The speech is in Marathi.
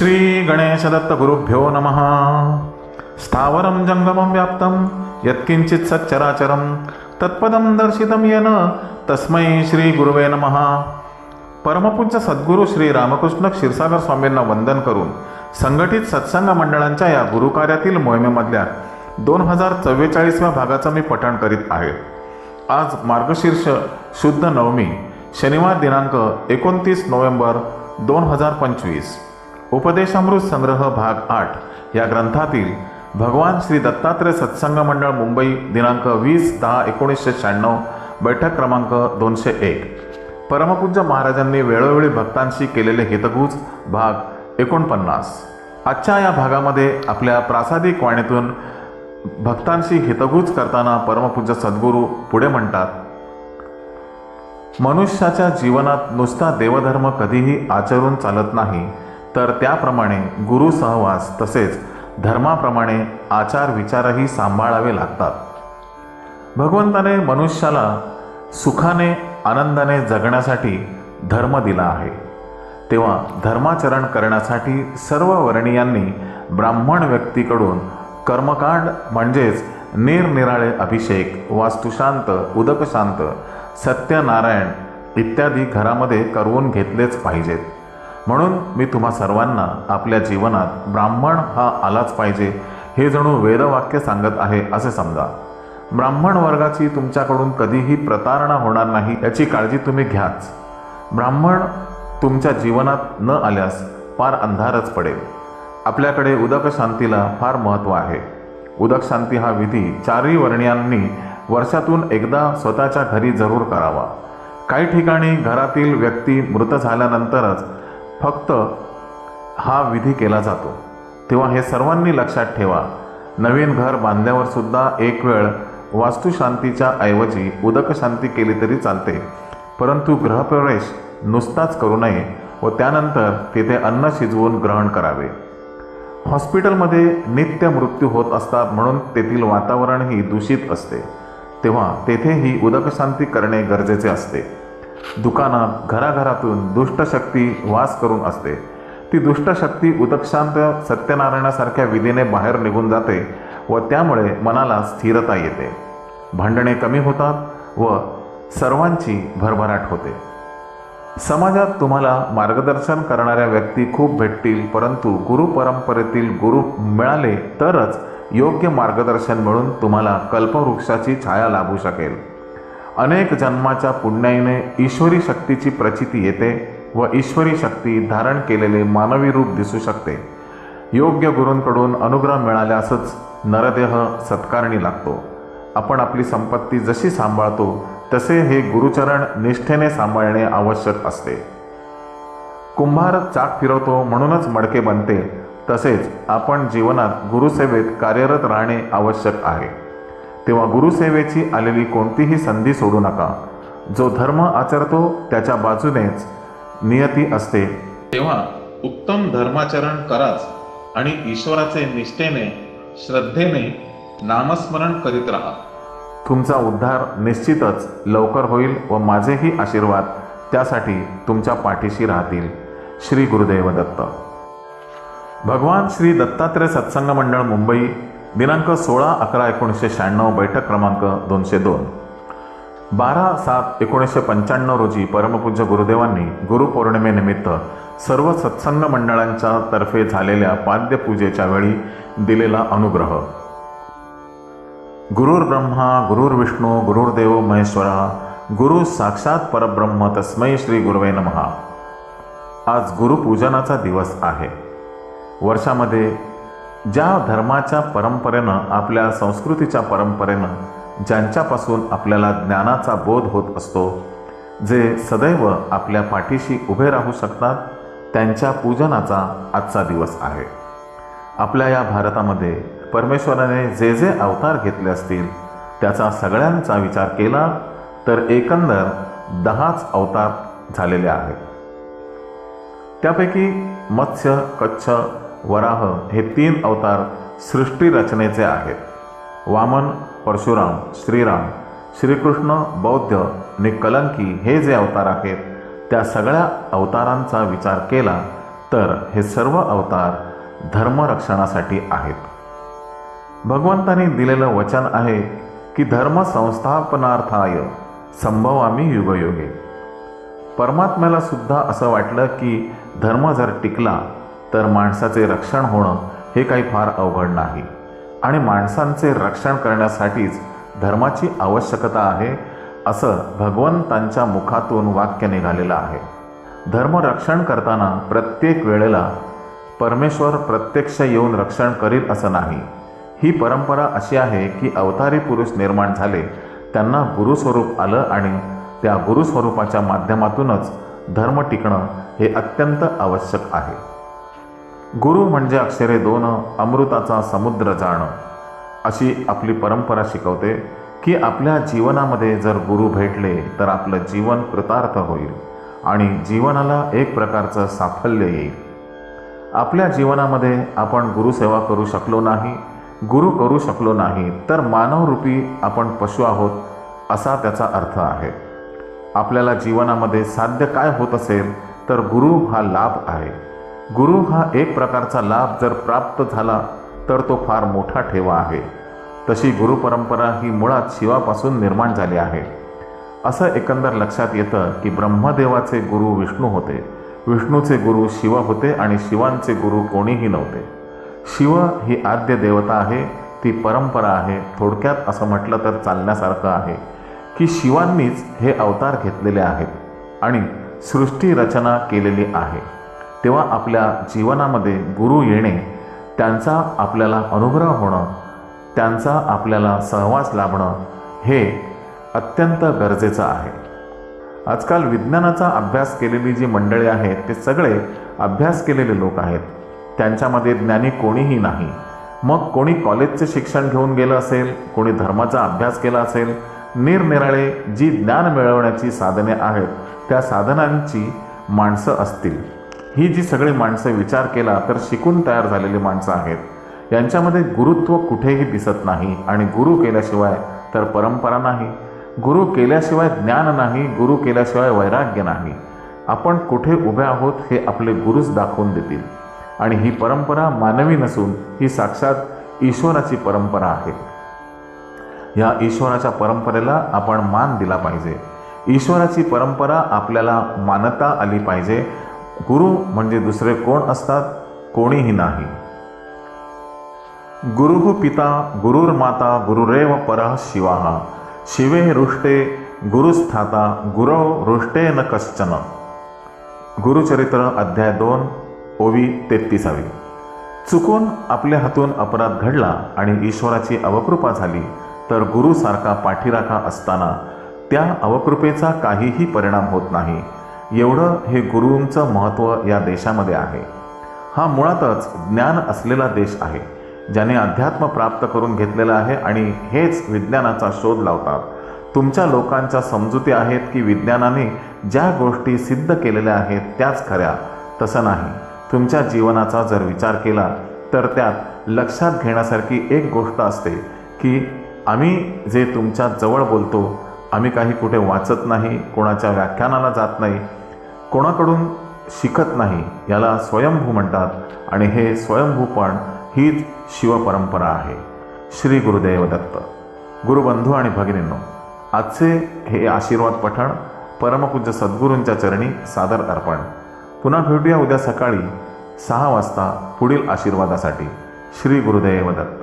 श्री गणेशदत्त गुरुभ्यो नमः। स्थावरं जङ्गमं व्याप्तं यत्किञ्चित् सच्चराचरं तत्पदं दर्शितं येन तस्मै श्री गुरुवे नमः। परमपूज्य सद्गुरू श्री रामकृष्ण क्षीरसागर स्वामींना वंदन करून संघटित सत्संग मंडळांच्या या गुरुकार्यातील मोहिमेमधल्या दोन हजार चव्वेचाळीसव्या भागाचं मी पठण करीत आहे. आज मार्गशीर्ष शुद्ध नवमी शनिवार दिनांक एकोणतीस नोव्हेंबर दोन हजार पंचवीस. उपदेशामृत संग्रह भाग आठ या ग्रंथातील भगवान श्री दत्तात्रय सत्संग मंडळ मुंबई दिनांक वीस दहा एकोणीसशे शहाण्णव बैठक क्रमांक दोनशे एक. परमपूज्य महाराजांनी वेळोवेळी भक्तांशी केलेले हितगुज भाग एकोणपन्नास. आजच्या या भागामध्ये आपल्या प्रासादिक वाणीतून भक्तांशी हितगुज करताना परमपूज्य सद्गुरू पुढे म्हणतात मनुष्याच्या जीवनात नुसता देवधर्म कधीही आचरून चालत नाही. तर त्याप्रमाणे गुरु सहवास तसेच धर्माप्रमाणे आचार विचारही सांभाळावे लागतात. भगवंताने मनुष्याला सुखाने आनंदाने जगण्यासाठी धर्म दिला आहे. तेव्हा धर्माचरण करण्यासाठी सर्व वर्णीयांनी ब्राह्मण व्यक्तीकडून कर्मकांड म्हणजेच निरनिराळे अभिषेक वास्तुशांत उदकशांत सत्यनारायण इत्यादी घरामध्ये करवून घेतलेच पाहिजेत. म्हणून मी तुम्हा सर्वांना आपल्या जीवनात ब्राह्मण हा आलाच पाहिजे हे जणू वेदवाक्य सांगत आहे असे समजा. ब्राह्मण वर्गाची तुमच्याकडून कधीही प्रतारणा होणार नाही याची काळजी तुम्ही घ्याच. ब्राह्मण तुमच्या जीवनात न आल्यास फार अंधारच पडेल. आपल्याकडे उदक शांतीला फार महत्त्व आहे. उदक शांती हा विधी चारही वर्णियांनी वर्षातून एकदा स्वतःच्या घरी जरूर करावा. काही ठिकाणी घरातील व्यक्ती मृत झाल्यानंतरच फक्त हा विधी केला जातो. तेव्हा हे सर्वांनी लक्षात ठेवा. नवीन घर बांधल्यावर सुद्धा एक वेळ वास्तुशांतीच्या ऐवजी उदकशांती केली तरी चालते. परंतु गृहप्रवेश नुसताच करू नये व त्यानंतर तिथे अन्न शिजवून ग्रहण करावे. हॉस्पिटलमध्ये नित्य मृत्यू होत असतात म्हणून तेथील वातावरणही दूषित असते. तेव्हा तेथेही उदकशांती करणे गरजेचे असते. दुकानात घराघरातून दुष्टशक्ती वास करून असते. ती दुष्टशक्ती उदकशांत सत्यनारायणासारख्या विधीने बाहेर निघून जाते व त्यामुळे मनाला स्थिरता येते. भांडणे कमी होतात व सर्वांची भरभराट होते. समाजात तुम्हाला मार्गदर्शन करणाऱ्या व्यक्ती खूप भेटतील परंतु गुरु परंपरेतील गुरु मिळाले तरच योग्य मार्गदर्शन मिळून तुम्हाला कल्पवृक्षाची छाया लाभू शकेल. अनेक जन्माच्या पुण्याईने ईश्वरी शक्तीची प्रचिती येते व ईश्वरी शक्ती धारण केलेले मानवी रूप दिसू शकते. योग्य गुरूंकडून अनुग्रह मिळाल्यासच नरदेह सत्कारणी लागतो. आपण आपली संपत्ती जशी सांभाळतो तसे हे गुरुचरण निष्ठेने सांभाळणे आवश्यक असते. कुंभार चाक फिरवतो म्हणूनच मडके बनते तसेच आपण जीवनात गुरुसेवेत कार्यरत राहणे आवश्यक आहे. तेव्हा गुरुसेवेची आलेली कोणतीही संधी सोडू नका. जो धर्म आचरतो त्याच्या बाजूनेच नियती असते. तेव्हा उत्तम धर्माचरण कराच आणि ईश्वराचे निष्ठेने श्रद्धेने नामस्मरण करीत राहा. तुमचा उद्धार निश्चितच लवकर होईल व माझेही आशीर्वाद त्यासाठी तुमच्या पाठीशी राहतील. श्री गुरुदेव दत्त. भगवान श्री दत्तात्रय सत्संग मंडळ मुंबई दिनांक सोळा अकरा एकोणीसशे शहाण्णव बैठक क्रमांक दोनशे दोन. बारा सात एकोणीसशे पंच्याण्णव रोजी परमपूज्य गुरुदेवांनी गुरुपौर्णिमेनिमित्त सर्व सत्संग मंडळांच्या तर्फे झालेल्या पाद्यपूजेच्या वेळी दिलेला अनुग्रह. गुरुर्ब्रह्मा गुरुर्विष्णू गुरुर्देव महेश्वरा गुरु साक्षात परब्रह्म तस्मै श्री गुरुवे नमहा आज गुरुपूजनाचा दिवस आहे. वर्षामध्ये ज्या धर्माच्या परंपरेनं आपल्या संस्कृतीच्या परंपरेनं ज्यांच्यापासून आपल्याला ज्ञानाचा बोध होत असतो जे सदैव आपल्या पाठीशी उभे राहू शकतात त्यांच्या पूजनाचा आजचा दिवस आहे. आपल्या या भारतामध्ये परमेश्वराने जे जे अवतार घेतले असतील त्याचा सगळ्यांचा विचार केला तर एकंदर दहाच अवतार झालेले आहेत. त्यापैकी मत्स्य कच्छ वराह हे तीन अवतार सृष्टी रचनेचे आहेत. वामन परशुराम श्रीराम श्रीकृष्ण बौद्ध आणि कलंकी हे जे अवतार आहेत त्या सगळ्या अवतारांचा विचार केला तर हे सर्व अवतार धर्मरक्षणासाठी आहेत. भगवंतांनी दिलेलं वचन आहे की धर्म संस्थापनार्थाय संभवामी युगयोगे. परमात्म्याला सुद्धा असं वाटलं की धर्म जर टिकला तर माणसाचे रक्षण होणं हे काही फार अवघड नाही. आणि माणसांचे रक्षण करण्यासाठीच धर्माची आवश्यकता आहे असं भगवंतांच्या मुखातून वाक्य निघालेलं आहे. धर्म रक्षण करताना प्रत्येक वेळेला परमेश्वर प्रत्यक्ष येऊन रक्षण करील असं नाही. ही परंपरा अशी आहे की अवतारी पुरुष निर्माण झाले त्यांना गुरुस्वरूप आलं आणि त्या गुरुस्वरूपाच्या माध्यमातूनच धर्म टिकणं हे अत्यंत आवश्यक आहे. गुरु म्हणजे अक्षरे दोन अमृताचा समुद्र जाणं. अशी आपली परंपरा शिकवते की आपल्या जीवनामध्ये जर गुरु भेटले तर आपलं जीवन कृतार्थ होईल आणि जीवनाला एक प्रकारचं साफल्य येईल. आपल्या जीवनामध्ये आपण गुरुसेवा करू शकलो नाही गुरु करू शकलो नाही तर मानवरूपी आपण पशु आहोत असा त्याचा अर्थ आहे. आपल्याला जीवनामध्ये साध्य काय होत असेल तर गुरु हा लाभ आहे. गुरु हा एक प्रकारचा लाभ जर प्राप्त झाला तर तो फार मोठा ठेवा आहे. तशी गुरु परंपरा ही मुळात शिवापासून निर्माण झाली आहे. असं एकंदर लक्षात येतं की ब्रह्मदेवाचे गुरु विष्णू होते. विष्णूचे गुरु शिव होते आणि शिवांचे गुरु कोणीही नव्हते. शिव ही आद्य देवता आहे ती परंपरा आहे थोडक्यात असं म्हटलं तर चालण्यासारखं आहे की शिवांनीच हे अवतार घेतलेले आहेत आणि सृष्टी रचना केलेली आहे. तेव्हा आपल्या जीवनामध्ये गुरु येणे त्यांचा आपल्याला अनुग्रह होणं त्यांचा आपल्याला सहवास लाभणं हे अत्यंत गरजेचं आहे. आजकाल विज्ञानाचा अभ्यास केलेली जी मंडळी आहेत ते सगळे अभ्यास केलेले लोक आहेत. त्यांच्यामध्ये ज्ञानी कोणीही नाही. मग कोणी कॉलेजचे शिक्षण घेऊन गेलं असेल कोणी धर्माचा अभ्यास केला असेल निरनिराळे जी ज्ञान मिळवण्याची साधने आहेत त्या साधनांची माणसं असतील. ही जी सगळी माणसं विचार केला तर शिकून तयार झालेली माणसं आहेत. यांच्यामध्ये गुरुत्व कुठेही दिसत नाही आणि गुरु केल्याशिवाय तर परंपरा नाही. गुरु केल्याशिवाय ज्ञान नाही गुरु केल्याशिवाय वैराग्य नाही. आपण कुठे उभे आहोत हे आपले गुरुच दाखवून देतील. आणि ही परंपरा मानवी नसून ही साक्षात ईश्वराची परंपरा आहे. या ईश्वराच्या परंपरेला आपण मान दिला पाहिजे. ईश्वराची परंपरा आपल्याला मानता आली पाहिजे गुरु म्हणजे दुसरे कोण असतात? कोणीही नाही. गुरु पिता गुरुर्माता गुरुरेव परः शिवाहा शिवे रुष्टे गुरुस्थाता गुरव रुष्टे न कश्चन. गुरुचरित्र अध्याय दोन ओवी तेहतीसावी. चुकून आपल्या हातून अपराध घडला आणि ईश्वराची अवकृपा झाली तर गुरुसारखा पाठीराखा असताना त्या अवकृपेचा काहीही परिणाम होत नाही. एवढं हे गुरुंचं महत्त्व या देशामध्ये आहे. हा मुळातच ज्ञान असलेला देश आहे ज्याने अध्यात्म प्राप्त करून घेतलेलं आहे आणि हेच विज्ञानाचा शोध लावतात. तुमच्या लोकांच्या समजुती आहेत की विज्ञानाने ज्या गोष्टी सिद्ध केलेल्या आहेत त्याच खऱ्या तसं नाही. तुमच्या जीवनाचा जर विचार केला तर त्यात लक्षात घेण्यासारखी एक गोष्ट असते की आम्ही जे तुमच्या जवळ बोलतो आम्ही काही कुठे वाचत नाही कोणाच्या व्याख्यानाला जात नाही कोणाकडून शिकत नाही याला स्वयंभू म्हणतात आणि हे स्वयंभूपण हीच शिवपरंपरा आहे. श्री गुरुदेव दत्त. गुरुबंधू आणि भगिनींनो आजचे हे आशीर्वाद पठण परमपूज्य सद्गुरूंच्या चरणी सादर अर्पण. पुन्हा भेटूया उद्या सकाळी सहा वाजता पुढील आशीर्वादासाठी. श्री गुरुदेव दत्त.